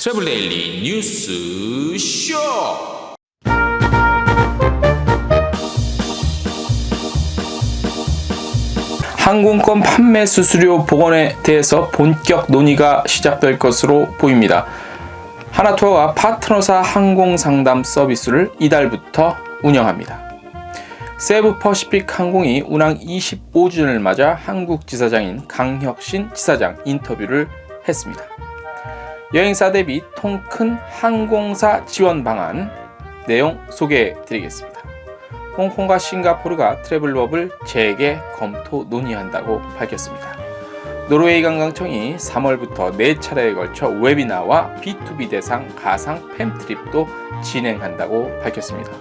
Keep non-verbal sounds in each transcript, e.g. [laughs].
트래블 데일리 뉴스 쇼. 항공권 판매 수수료 복원에 대해서 본격 논의가 시작될 것으로 보입니다. 하나투어가 파트너사 항공 상담 서비스를 이달부터 운영합니다. 세부 퍼시픽 항공이 운항 25주년을 맞아 한국 지사장인 강혁신 지사장 인터뷰를 했습니다. 여행사 대비 통 큰 항공사 지원 방안 내용 소개해 드리겠습니다. 홍콩과 싱가포르가 트래블법을 재개 검토 논의한다고 밝혔습니다. 노르웨이 관광청이 3월부터 4차례에 걸쳐 웨비나와 B2B 대상 가상 팸트립도 진행한다고 밝혔습니다.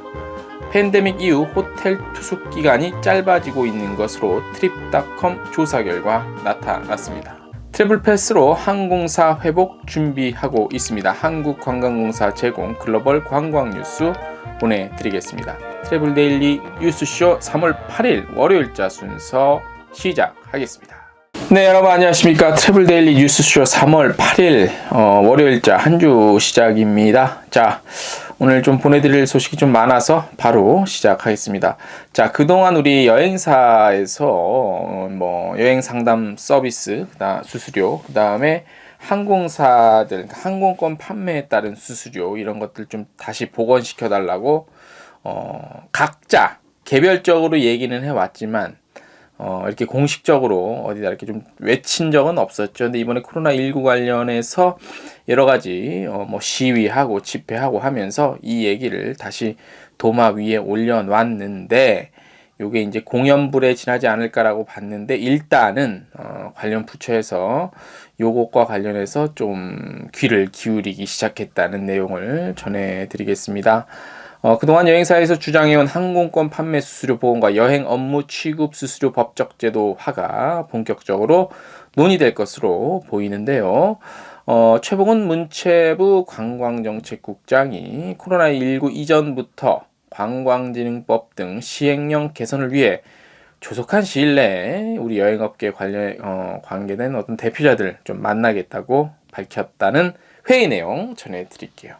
팬데믹 이후 호텔 투숙 기간이 짧아지고 있는 것으로 트립닷컴 조사 결과 나타났습니다. 트래블 패스로 항공사 회복 준비하고 있습니다. 한국관광공사 제공 글로벌 관광 뉴스 보내드리겠습니다. 트래블 데일리 뉴스쇼 3월 8일 월요일자 순서 시작하겠습니다. 네 여러분 안녕하십니까 트래블 데일리 뉴스쇼 3월 8일 어, 월요일자 한 주 시작입니다. 자 오늘 좀 보내드릴 소식이 좀 많아서 바로 시작하겠습니다. 자 그동안 우리 여행사에서 어, 뭐 여행 상담 서비스 그다음 수수료 그 다음에 항공사들 그러니까 항공권 판매에 따른 수수료 이런 것들 좀 다시 복원시켜 달라고 어, 각자 개별적으로 얘기는 해 왔지만 어, 이렇게 공식적으로 어디다 이렇게 좀 외친 적은 없었죠. 근데 이번에 코로나19 관련해서 여러 가지 어, 뭐 시위하고 집회하고 하면서 이 얘기를 다시 도마 위에 올려놨는데 요게 이제 공연불에 지나지 않을까라고 봤는데 일단은 어, 관련 부처에서 요것과 관련해서 좀 귀를 기울이기 시작했다는 내용을 전해드리겠습니다. 어, 그동안 여행사에서 주장해온 항공권 판매 수수료 보험과 여행 업무 취급 수수료 법적 제도 화가 본격적으로 논의될 것으로 보이는데요. 어, 최봉은 문체부 관광정책국장이 코로나19 이전부터 관광진흥법 등 시행령 개선을 위해 조속한 시일 내에 우리 여행업계 관련 어, 관계된 어떤 대표자들 좀 만나겠다고 밝혔다는 회의 내용 전해드릴게요.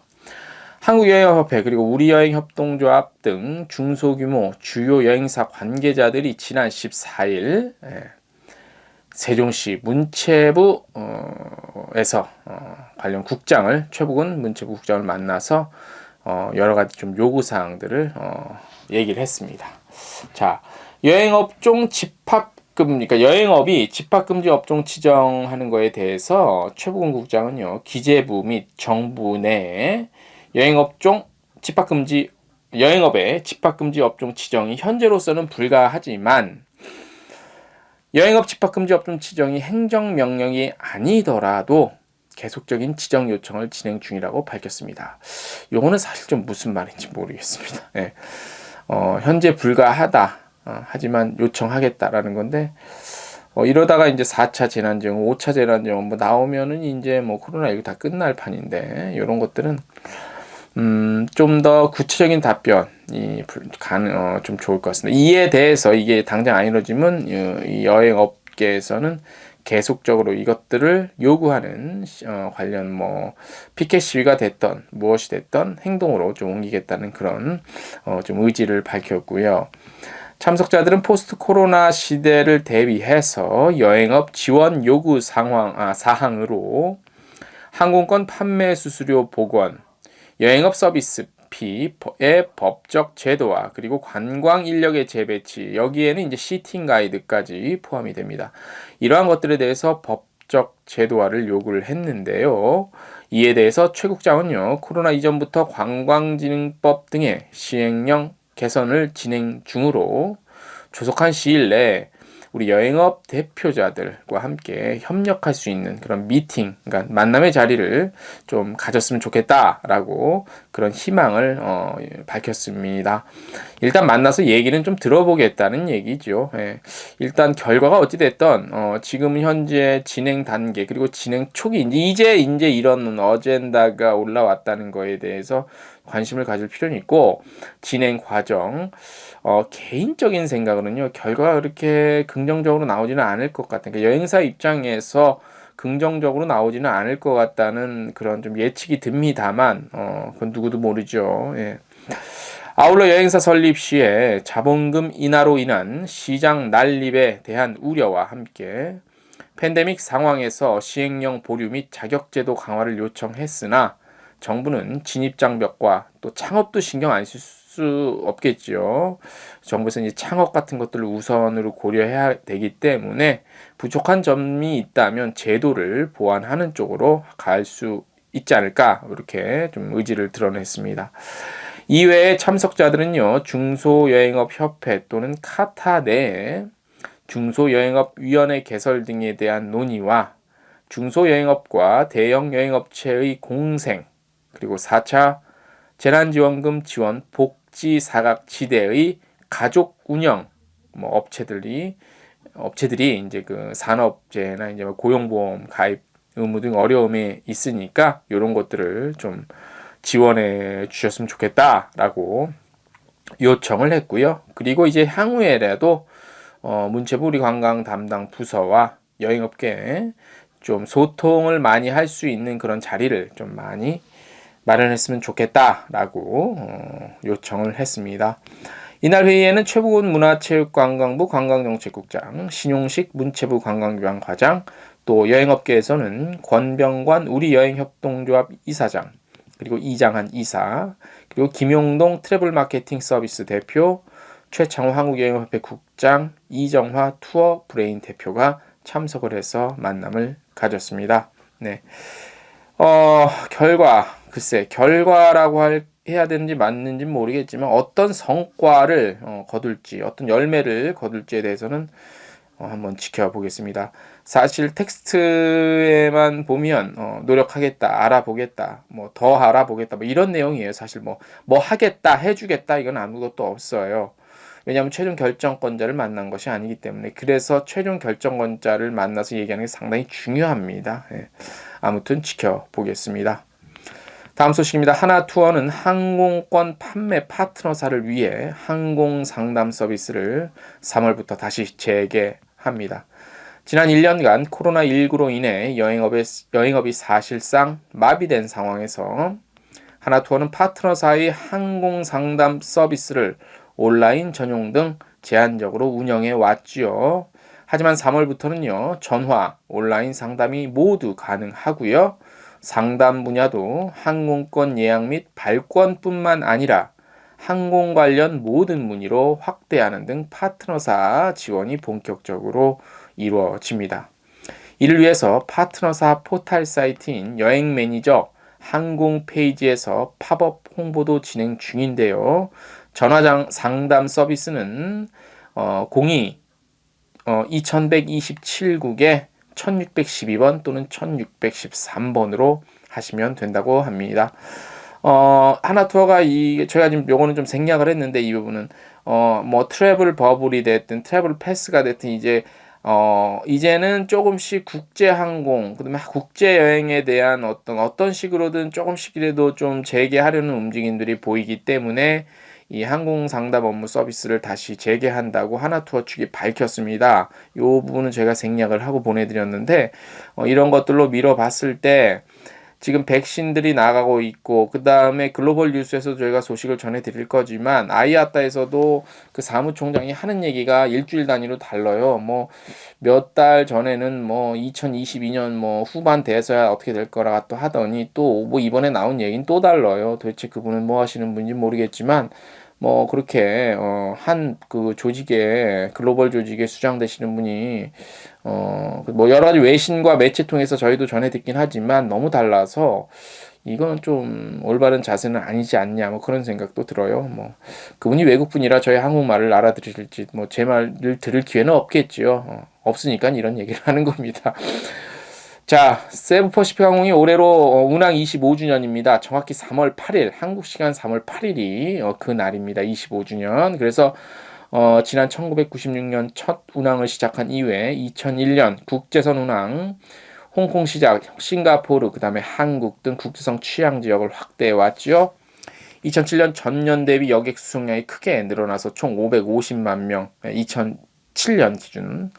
한국여행협회 그리고 우리여행협동조합 등 중소규모 주요 여행사 관계자들이 지난 14일 예, 세종시 문체부에서 어, 관련 국장을 최북은 문체부 국장을 만나서 어, 여러 가지 좀 요구 사항들을 어, 얘기를 했습니다. 자, 여행업종 집합금, 그러니까 여행업이 집합금지 업종 지정하는 거에 대해서 최부근 국장은요 기재부 및 정부 내에 여행업종 집합금지 여행업의 집합금지 업종 지정이 현재로서는 불가하지만 여행업 집합금지 업종 지정이 행정명령이 아니더라도 계속적인 지정 요청을 진행 중이라고 밝혔습니다. 요거는 사실 좀 무슨 말인지 모르겠습니다. 예. 어, 현재 불가하다. 어, 하지만 요청하겠다라는 건데 어, 이러다가 이제 4차 재난지원, 5차 재난지원 뭐 나오면은 이제 뭐 코로나 이거 다 끝날 판인데 이런 것들은 음, 좀 더 구체적인 답변이 가능, 어, 좀 좋을 것 같습니다. 이에 대해서 이게 당장 안 이루어지면 이 여행 업계에서는 계속적으로 이것들을 요구하는 어, 관련 뭐 피켓 시위가 됐던 무엇이 됐던 행동으로 좀 옮기겠다는 그런 어, 좀 의지를 밝혔고요. 참석자들은 포스트 코로나 시대를 대비해서 여행업 지원 요구 상황 아, 사항으로 항공권 판매 수수료 복원, 여행업 서비스 피의 법적 제도화 그리고 관광 인력의 재배치 여기에는 이제 시팅 가이드까지 포함이 됩니다. 이러한 것들에 대해서 법적 제도화를 요구를 했는데요. 이에 대해서 최 국장은요 코로나 이전부터 관광진흥법 등의 시행령 개선을 진행 중으로 조속한 시일 내에 우리 여행업 대표자들과 함께 협력할 수 있는 그런 미팅, 그러니까 만남의 자리를 좀 가졌으면 좋겠다라고 그런 희망을 어, 밝혔습니다. 일단 만나서 얘기는 좀 들어보겠다는 얘기죠. 예. 일단 결과가 어찌 됐던 어, 지금 현재 진행 단계 그리고 진행 초기 이제 이제 이런 어젠다가 올라왔다는 거에 대해서 관심을 가질 필요는 있고 진행 과정 어, 개인적인 생각으로는요 결과가 그렇게 긍정적으로 나오지는 않을 것 같아요. 그러니까 여행사 입장에서 긍정적으로 나오지는 않을 것 같다는 그런 좀 예측이 듭니다만 어, 그건 누구도 모르죠. 예. 아울러 여행사 설립 시에 자본금 인하로 인한 시장 난립에 대한 우려와 함께 팬데믹 상황에서 시행령 보류 및 자격제도 강화를 요청했으나 정부는 진입장벽과 또 창업도 신경 안 쓸 수 없겠지요. 정부에서 이제 창업 같은 것들을 우선으로 고려해야 되기 때문에 부족한 점이 있다면 제도를 보완하는 쪽으로 갈 수 있지 않을까 이렇게 좀 의지를 드러냈습니다. 이외에 참석자들은요 중소여행업 협회 또는 카타 내에 중소여행업위원회 개설 등에 대한 논의와 중소여행업과 대형여행업체의 공생 그리고 4차 재난지원금 지원 복지 사각지대의 가족 운영 뭐 업체들이 업체들이 이제 그 산업재해나 이제 뭐 고용보험 가입 의무 등 어려움이 있으니까 이런 것들을 좀 지원해 주셨으면 좋겠다라고 요청을 했고요. 그리고 이제 향후에라도 어, 문체부 우리 관광 담당 부서와 여행업계 좀 소통을 많이 할 수 있는 그런 자리를 좀 많이 마련했으면 좋겠다라고 어, 요청을 했습니다. 이날 회의에는 최부근 문화체육관광부 관광정책국장, 신용식 문체부 관광교양 과장, 또 여행업계에서는 권병관 우리여행협동조합 이사장, 그리고 이장한 이사, 그리고 김용동 트래블 마케팅 서비스 대표, 최창호 한국여행협회 국장, 이정화 투어 브레인 대표가 참석을 해서 만남을 가졌습니다. 네. 어, 결과, 글쎄, 결과라고 할, 해야 되는지 맞는지 모르겠지만 어떤 성과를 어, 거둘지, 어떤 열매를 거둘지에 대해서는 어, 한번 지켜보겠습니다. 사실 텍스트에만 보면 어, 노력하겠다, 알아보겠다, 뭐 더 알아보겠다, 뭐 이런 내용이에요. 사실 뭐뭐 하겠다, 해주겠다 이건 아무것도 없어요. 왜냐하면 최종 결정권자를 만난 것이 아니기 때문에 그래서 최종 결정권자를 만나서 얘기하는 게 상당히 중요합니다. 예. 아무튼 지켜보겠습니다. 다음 소식입니다. 하나투어는 항공권 판매 파트너사를 위해 항공 상담 서비스를 3월부터 다시 재개합니다. 지난 1년간 코로나19로 인해 여행업의, 여행업이 사실상 마비된 상황에서 하나투어는 파트너사의 항공 상담 서비스를 온라인 전용 등 제한적으로 운영해 왔지요. 하지만 3월부터는요, 전화, 온라인 상담이 모두 가능하고요. 상담 분야도 항공권 예약 및 발권뿐만 아니라 항공 관련 모든 문의로 확대하는 등 파트너사 지원이 본격적으로 이루어집니다. 이를 위해서 파트너사 포탈 사이트인 여행 매니저 항공 페이지에서 팝업 홍보도 진행 중인데요. 전화장 상담 서비스는 어, 02 어, 2127국에 1612번 또는 1613번으로 하시면 된다고 합니다. 어, 하나 투어가 이 제가 지금 요거는 좀 생략을 했는데 이 부분은 어, 뭐 트래블 버블이 됐든 트래블 패스가 됐든 이제 어, 이제는 조금씩 국제 항공, 그다음에 국제 여행에 대한 어떤 어떤 식으로든 조금씩이라도 좀 재개하려는 움직임들이 보이기 때문에 이 항공 상담 업무 서비스를 다시 재개한다고 하나투어 측이 밝혔습니다. 이 부분은 제가 생략을 하고 보내드렸는데 어, 이런 것들로 미뤄봤을 때 지금 백신들이 나가고 있고 그 다음에 글로벌 뉴스에서 저희가 소식을 전해드릴 거지만 아이아따에서도 그 사무총장이 하는 얘기가 일주일 단위로 달라요. 뭐 몇 달 전에는 뭐 2022년 뭐 후반 돼서야 어떻게 될 거라 또 하더니 또 뭐 이번에 나온 얘기는 또 달라요. 도대체 그분은 뭐 하시는 분인지 모르겠지만 뭐 그렇게 어 한 그 조직에 글로벌 조직에 수장되시는 분이 어 뭐 여러 가지 외신과 매체 통해서 저희도 전해 듣긴 하지만 너무 달라서 이건 좀 올바른 자세는 아니지 않냐 뭐 그런 생각도 들어요. 뭐 그분이 외국분이라 저희 한국말을 알아들으실지 뭐 제 말을 들을 기회는 없겠지요. 어, 없으니까 이런 얘기를 [laughs] 하는 겁니다. 자, 세부 퍼시픽 항공이 올해로 어, 운항 25주년입니다. 정확히 3월 8일, 한국 시간 3월 8일이 어, 그 날입니다. 25주년. 그래서 어, 지난 1996년 첫 운항을 시작한 이후에 2001년 국제선 운항, 홍콩 시작, 싱가포르, 그 다음에 한국 등 국제선 취향 지역을 확대해 왔죠. 2007년 전년 대비 여객 수송량이 크게 늘어나서 총 550만 명, 2000 2017년 기준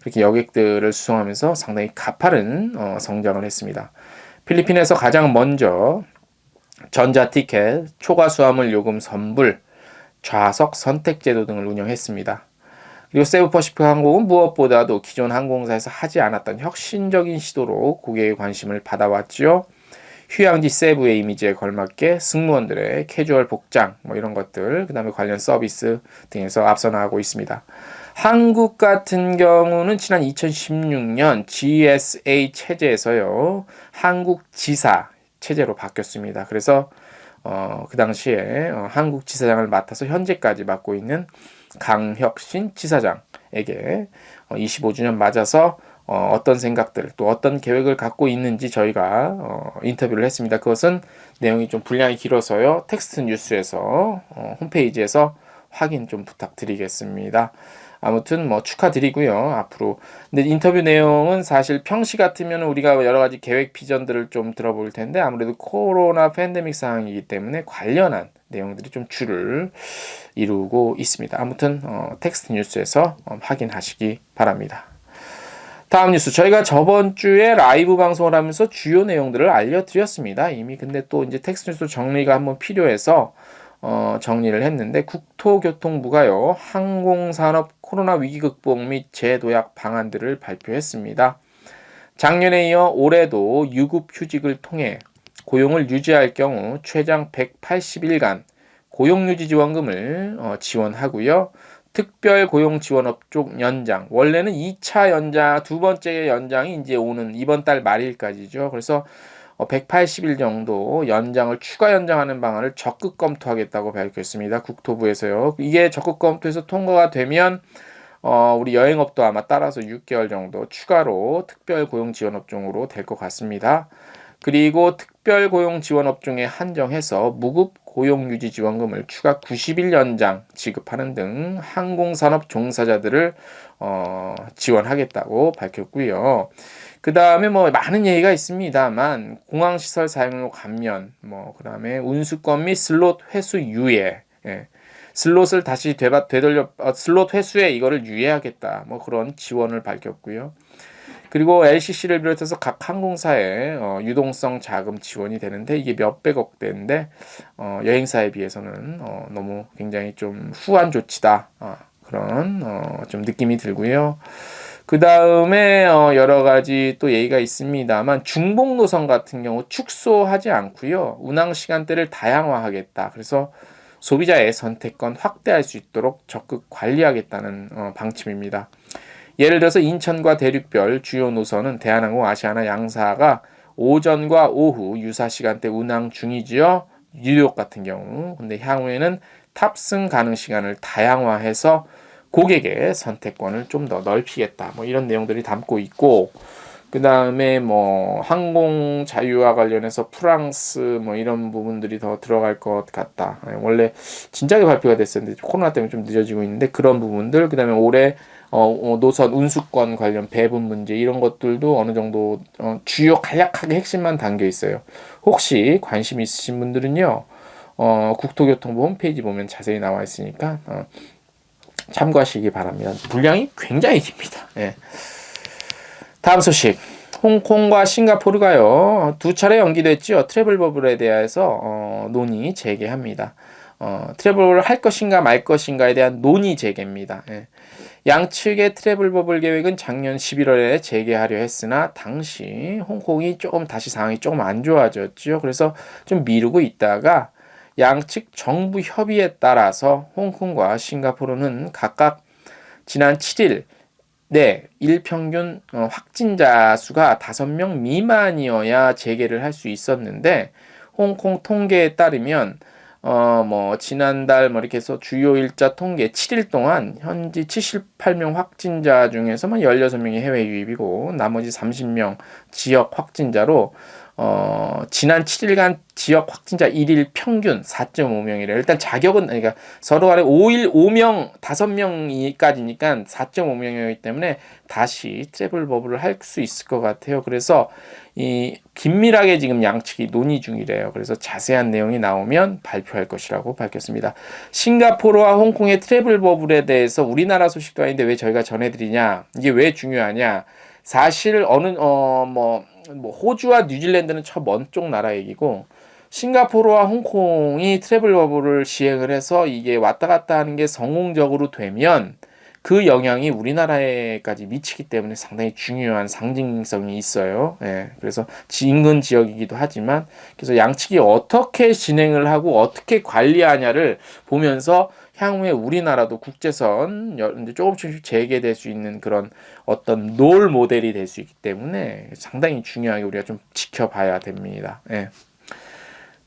그렇게 여객들을 수송하면서 상당히 가파른 어, 성장을 했습니다. 필리핀에서 가장 먼저 전자 티켓, 초과 수화물 요금 선불, 좌석 선택 제도 등을 운영했습니다. 그리고 세부퍼시픽 항공은 무엇보다도 기존 항공사에서 하지 않았던 혁신적인 시도로 고객의 관심을 받아왔지요. 휴양지 세부의 이미지에 걸맞게 승무원들의 캐주얼 복장 뭐 이런 것들 그다음에 관련 서비스 등에서 앞서 나가고 있습니다. 한국 같은 경우는 지난 2016년 GSA 체제에서요 한국 지사 체제로 바뀌었습니다. 그래서 어, 그 당시에 어, 한국 지사장을 맡아서 현재까지 맡고 있는 강혁신 지사장에게 어, 25주년 맞아서 어, 어떤 생각들 또 어떤 계획을 갖고 있는지 저희가 어, 인터뷰를 했습니다. 그것은 내용이 좀 분량이 길어서요. 텍스트 뉴스에서 어, 홈페이지에서 확인 좀 부탁드리겠습니다. 아무튼 뭐 축하드리고요. 앞으로 근데 인터뷰 내용은 사실 평시 같으면 우리가 여러 가지 계획 비전들을 좀 들어볼 텐데 아무래도 코로나 팬데믹 상황이기 때문에 관련한 내용들이 좀 줄을 이루고 있습니다. 아무튼 어, 텍스트 뉴스에서 어, 확인하시기 바랍니다. 다음 뉴스 저희가 저번 주에 라이브 방송을 하면서 주요 내용들을 알려드렸습니다. 이미 근데 또 이제 텍스트 뉴스 정리가 한번 필요해서 어, 정리를 했는데 국토교통부가요 항공산업 코로나 위기 극복 및 재도약 방안들을 발표했습니다. 작년에 이어 올해도 유급 휴직을 통해 고용을 유지할 경우 최장 180일간 고용유지 지원금을 어, 지원하고요. 특별 고용 지원 업종 연장. 원래는 2차 연장, 두 번째 연장이 이제 오는 이번 달 말일까지죠. 그래서 180일 어, 정도 연장을 추가 연장하는 방안을 적극 검토하겠다고 밝혔습니다. 국토부에서요. 이게 적극 검토해서 통과가 되면 어, 우리 여행업도 아마 따라서 6개월 정도 추가로 특별 고용 지원 업종으로 될 것 같습니다. 그리고 특별 고용 지원 업종에 한정해서 무급 고용 유지 지원금을 추가 90일 연장 지급하는 등 항공산업 종사자들을 어, 지원하겠다고 밝혔고요. 그 다음에 뭐 많은 얘기가 있습니다만 공항시설 사용료 감면, 뭐 그 다음에 운수권 및 슬롯 회수 유예, 예. 슬롯을 다시 되바, 되돌려 어, 슬롯 회수에 이거를 유예하겠다, 뭐 그런 지원을 밝혔고요. 그리고 LCC를 비롯해서 각 항공사에 어, 유동성 자금 지원이 되는데 이게 몇백억 대인데 어, 여행사에 비해서는 어, 너무 굉장히 좀 후한 조치다 어, 그런 어, 좀 느낌이 들고요. 그 다음에 어, 여러 가지 또 예의가 있습니다만 중복 노선 같은 경우 축소하지 않고요 운항 시간대를 다양화하겠다. 그래서 소비자의 선택권 확대할 수 있도록 적극 관리하겠다는 어, 방침입니다. 예를 들어서 인천과 대륙별 주요 노선은 대한항공, 아시아나 양사가 오전과 오후 유사 시간대 운항 중이지요. 뉴욕 같은 경우. 근데 향후에는 탑승 가능 시간을 다양화해서 고객의 선택권을 좀 더 넓히겠다. 뭐 이런 내용들이 담고 있고 그 다음에 뭐 항공 자유와 관련해서 프랑스 뭐 이런 부분들이 더 들어갈 것 같다. 원래 진작에 발표가 됐었는데 코로나 때문에 좀 늦어지고 있는데 그런 부분들 그 다음에 올해 어, 어, 노선 운수권 관련 배분 문제 이런 것들도 어느 정도 어, 주요 간략하게 핵심만 담겨 있어요. 혹시 관심 있으신 분들은요, 어, 국토교통부 홈페이지 보면 자세히 나와 있으니까 어, 참고하시기 바랍니다. 분량이 굉장히 깁니다. 예. 다음 소식. 홍콩과 싱가포르가요 두 차례 연기됐지요. 트래블 버블에 대해서 어, 논의 재개합니다. 어, 트래블을 할 것인가 말 것인가에 대한 논의 재개입니다. 예. 양측의 트래블 버블 계획은 작년 11월에 재개하려 했으나 당시 홍콩이 조금 다시 상황이 조금 안 좋아졌죠. 그래서 좀 미루고 있다가 양측 정부 협의에 따라서 홍콩과 싱가포르는 각각 지난 7일 네, 일평균 어, 확진자 수가 5명 미만이어야 재개를 할 수 있었는데 홍콩 통계에 따르면 어, 뭐, 지난달 뭐 이렇게 해서 주요 일자 통계 7일 동안 현지 78명 확진자 중에서만 16명이 해외 유입이고 나머지 30명 지역 확진자로 어, 지난 7일간 지역 확진자 1일 평균 4.5명이래요. 일단 자격은 그러니까 서로 간에 5일 5명 5명이까지니까 4.5명이기 때문에 다시 트래블 버블을 할 수 있을 것 같아요. 그래서 이 긴밀하게 지금 양측이 논의 중이래요. 그래서 자세한 내용이 나오면 발표할 것이라고 밝혔습니다. 싱가포르와 홍콩의 트래블 버블에 대해서 우리나라 소식도 아닌데 왜 저희가 전해드리냐? 이게 왜 중요하냐? 사실 어느 어뭐 뭐 호주와 뉴질랜드는 저 먼 쪽 나라 얘기고 싱가포르와 홍콩이 트래블 버블을 시행을 해서 이게 왔다 갔다 하는 게 성공적으로 되면 그 영향이 우리나라에까지 미치기 때문에 상당히 중요한 상징성이 있어요. 예, 그래서 인근 지역이기도 하지만 그래서 양측이 어떻게 진행을 하고 어떻게 관리하냐를 보면서 향후에 우리나라도 국제선 조금씩 재개될 수 있는 그런 어떤 롤 모델이 될 수 있기 때문에 상당히 중요하게 우리가 좀 지켜봐야 됩니다. 예.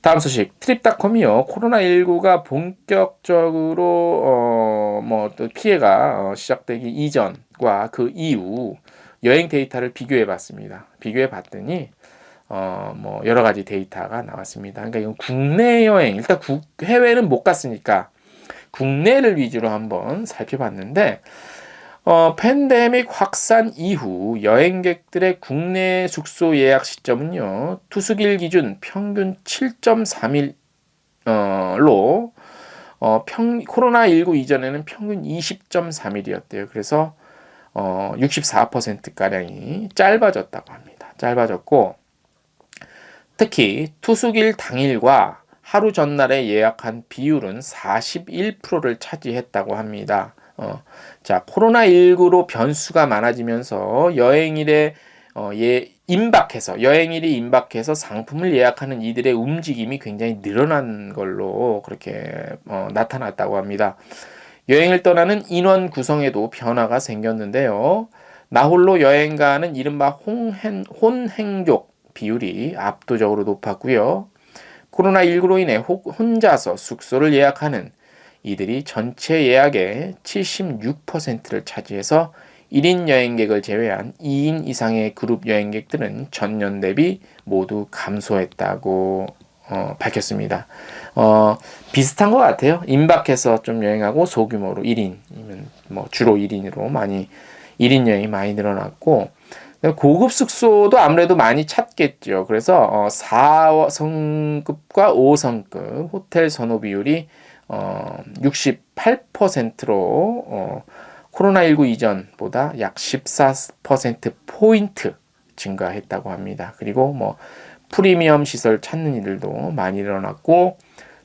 다음 소식 트립닷컴이요 코로나19가 본격적으로 어 뭐또 피해가 어, 시작되기 이전과 그 이후 여행 데이터를 비교해 봤습니다. 비교해 봤더니 어 뭐 여러 가지 데이터가 나왔습니다. 그러니까 이건 국내 여행 일단 국, 해외는 못 갔으니까 국내를 위주로 한번 살펴봤는데 어, 팬데믹 확산 이후 여행객들의 국내 숙소 예약 시점은요, 투숙일 기준 평균 7.3일로, 어, 평, 코로나19 이전에는 평균 20.3일이었대요. 그래서, 어, 64%가량이 짧아졌다고 합니다. 짧아졌고, 특히 투숙일 당일과 하루 전날에 예약한 비율은 41%를 차지했다고 합니다. 어, 자, 코로나19로 변수가 많아지면서 여행일에 어, 예, 임박해서 여행일이 임박해서 상품을 예약하는 이들의 움직임이 굉장히 늘어난 걸로 그렇게 어, 나타났다고 합니다. 여행을 떠나는 인원 구성에도 변화가 생겼는데요. 나홀로 여행 가는 이른바 홍행, 혼행족 비율이 압도적으로 높았고요. 코로나19로 인해 혹- 혼자서 숙소를 예약하는 이들이 전체 예약의 76%를 차지해서 1인 여행객을 제외한 2인 이상의 그룹 여행객들은 전년 대비 모두 감소했다고 어, 밝혔습니다. 어, 비슷한 것 같아요. 임박해서 좀 여행하고 소규모로 1인이면 뭐 주로 1인으로 많이 1인 여행이 많이 늘어났고 고급 숙소도 아무래도 많이 찾겠죠. 그래서 어, 4성급과 5성급 호텔 선호 비율이 어, 68%로 어, 코로나19 이전보다 약 14% 포인트 증가했다고 합니다. 그리고 뭐 프리미엄 시설 찾는 이들도 많이 일어났고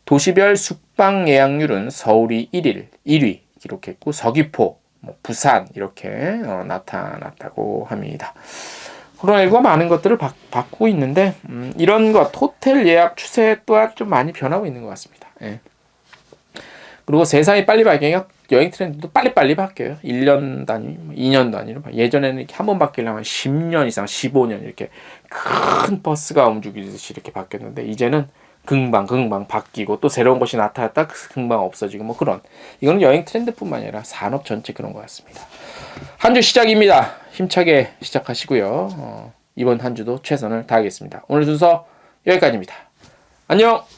도시별 숙박 예약률은 서울이 1일 1위 기록했고 서귀포, 뭐 부산 이렇게 어, 나타났다고 합니다. 코로나19가 많은 것들을 바, 바꾸고 있는데 음, 이런 것 호텔 예약 추세 또한 좀 많이 변하고 있는 것 같습니다. 예. 그리고 세상이 빨리 바뀌니까 여행 트렌드도 빨리빨리 바뀌어요. 1년 단위, 2년 단위로. 바- 예전에는 이렇게 한 번 바뀌려면 10년 이상, 15년 이렇게 큰 버스가 움직이듯이 이렇게 바뀌었는데 이제는 금방 금방 바뀌고 또 새로운 것이 나타났다 금방 없어지고 뭐 그런 이거는 여행 트렌드뿐만 아니라 산업 전체 그런 것 같습니다. 한 주 시작입니다. 힘차게 시작하시고요. 어, 이번 한 주도 최선을 다하겠습니다. 오늘 순서 여기까지입니다. 안녕.